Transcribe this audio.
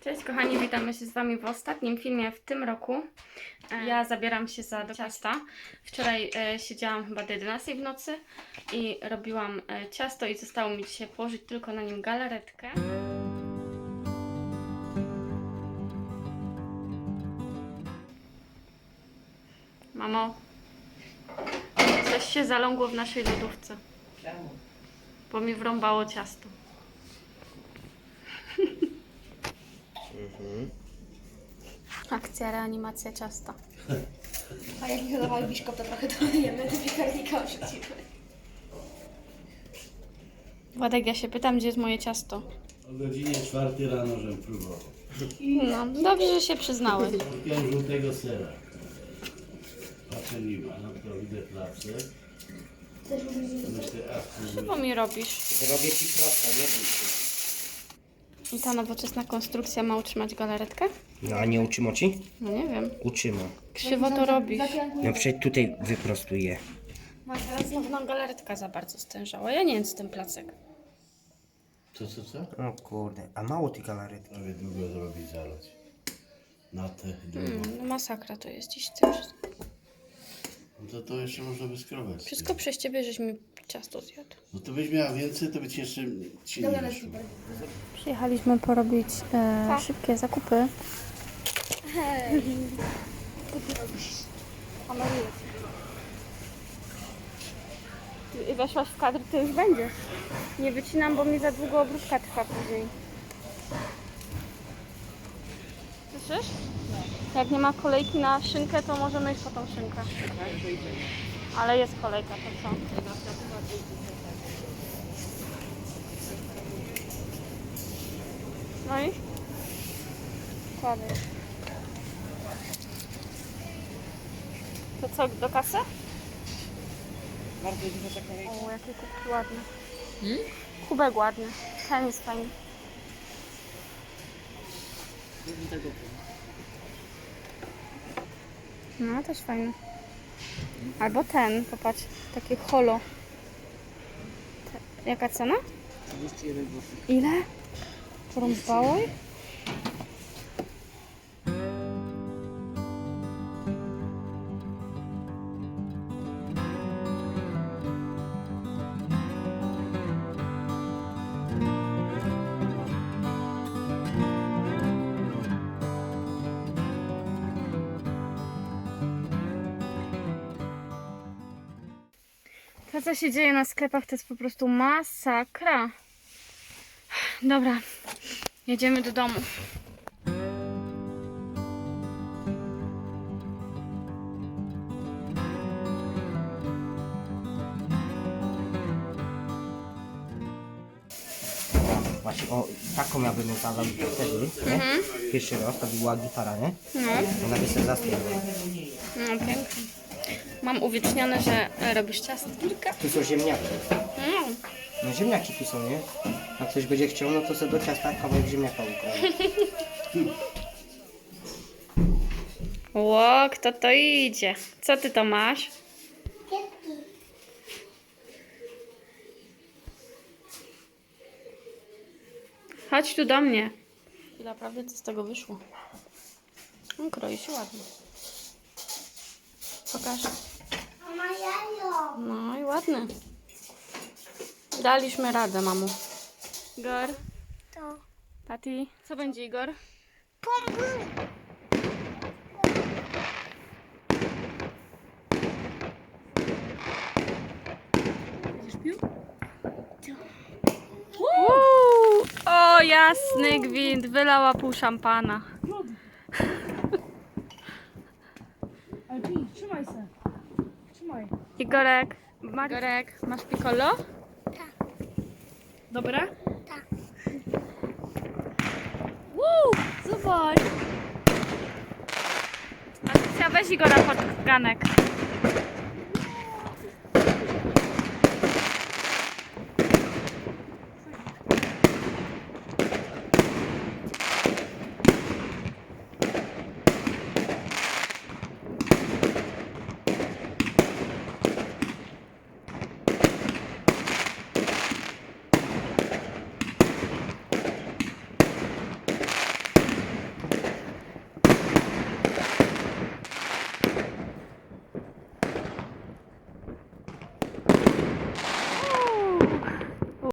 Cześć kochani, witamy się z Wami w ostatnim filmie w tym roku. E, Ja zabieram się za do ciasta. Wczoraj e, siedziałam chyba do 11 w nocy i robiłam e, ciasto i zostało mi dzisiaj położyć tylko na nim galaretkę. Mamo, coś się zalągło w naszej lodówce, Czemu? bo mi wrąbało ciasto. Akcja reanimacja ciasta. A jak mi dawali biszkop, to trochę dodajemy do piekarnika wrzucimy. Władek, ja się pytam, gdzie jest moje ciasto. O godzinie czwartej rano, żem próbował. No, dobrze, że się przyznałeś. Kupiłem żółtego sera. Patrzę nie ma, no to widzę placek. Myślę, a Co mi robisz? Robię ci prosto, nie bój się. I ta nowoczesna konstrukcja ma utrzymać galaretkę? No a nie uczymo ci? No nie wiem. Uczymo. Krzywo to robisz. No przecież tutaj wyprostuję. No teraz znowu nam galaretka za bardzo stężała. Ja nie wiem, co ten placek. Co, co, co? O kurde, a mało tej galaretki. Prawie długo zrobić zalać. Na te długo. Hmm, no masakra to jest dziś też. No to, to jeszcze można by skrobać. Wszystko przez ciebie, żeś mi ciasto zjadł. No to byś miała więcej, to by ci jeszcze ci nie wyszło. Przyjechaliśmy porobić e, szybkie zakupy. Ty weszłaś w kadr, to już będzie. Nie wycinam, bo mi za długo obróbka trwa później. Słyszysz? Jak nie ma kolejki na szynkę, to możemy iść po tą szynkę. Ale jest kolejka, to co? No i? Kładę. To co, do kasy? Bardzo dużo. O, jakie kubki ładne. Kubek ładny. Ten jest fajny. No, też fajny. Albo ten, popatrz, taki holo. Te, jaka cena? 31 zł. Ile? Porąbałeś? To, co się dzieje na sklepach, to jest po prostu masakra. Dobra, jedziemy do domu. Właśnie, o, taką ja bym ukazał wtedy, nie? Pierwszy raz, to była gitara, nie? No, Ona by się zaspiała. no pięknie. Mam uwiecznione, że robisz ciasto. Tu są ziemniaki. No, No ziemniaki tu są, nie? Jak ktoś będzie chciał, no to sobie do ciasta kawałek ziemniaka ukradnie. Ło, kto to idzie? Co ty to masz? Chodź tu do mnie. I naprawdę co z tego wyszło? No, kroi się ładnie. Pokaż. I ładne. Daliśmy radę, mamo. Igor. To Tati. Co będzie, Igor? Uuu, o, jasny gwint, wylała pół szampana. Ale pi, trzymaj se. Trzymaj. Igorek, Igorek, masz piccolo? Dobra? Uuu, zobacz. Alicja, weź Igora pod ganek.